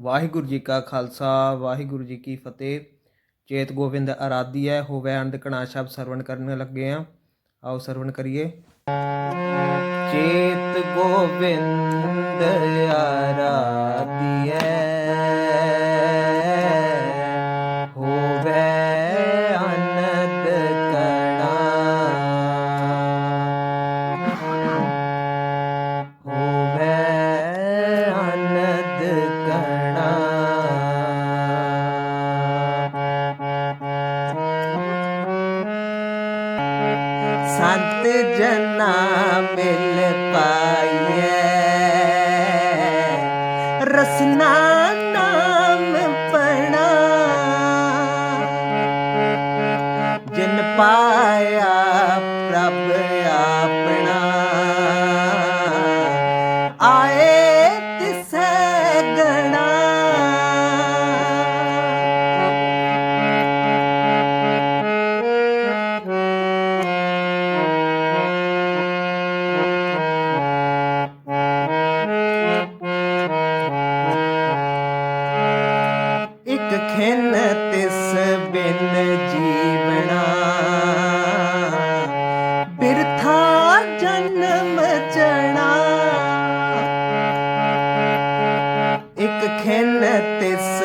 ਵਾਹਿਗੁਰੂ ਜੀ ਕਾ ਖਾਲਸਾ, ਵਾਹਿਗੁਰੂ ਜੀ ਕੀ ਫਤਿਹ। ਚੇਤ ਗੋਬਿੰਦ ਆਰਾਧੀ ਹੈ, ਹੋਵੇ ਅੰਧ ਕਣਾ ਸ਼ਬਦ ਸਰਵਣ ਕਰਨ ਲੱਗੇ ਆ ਆਓ ਸਰਵਣ ਕਰੀਏ। ਚੇਤ ਗੋਬਿੰਦ ਆਰਾਧੀ। ਸੰਤ ਜਨਾ ਮਿਲ ਪਾਈਏ ਰਸਨਾ ਨਾਮ ਪਣਾ ਜਿਨ ਪਾਇਆ ਤਿਸ ਬਿਨ ਜੀਵਣਾ। ਬਿਰਥਾ ਜਨਮ ਚਣਾ। ਇੱਕ ਖਿਨ ਤਿਸ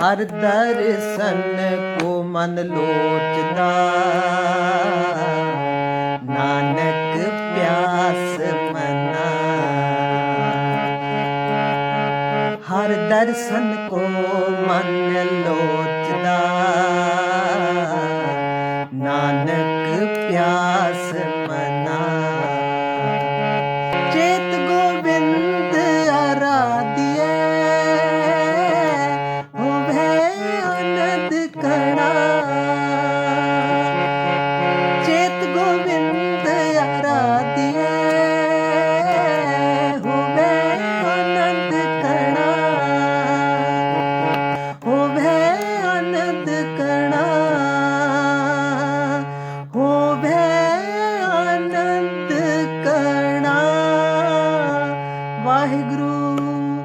ਹਰ ਦਰਸ਼ਨ ਕੋ ਮਨ ਲੋਚਦਾ। ਨਾਨਕ ਪਿਆਸ ਮਨਾ। ਹਰ ਦਰਸ਼ਨ ਕੋ ਮਨ ਲੋਚਦਾ।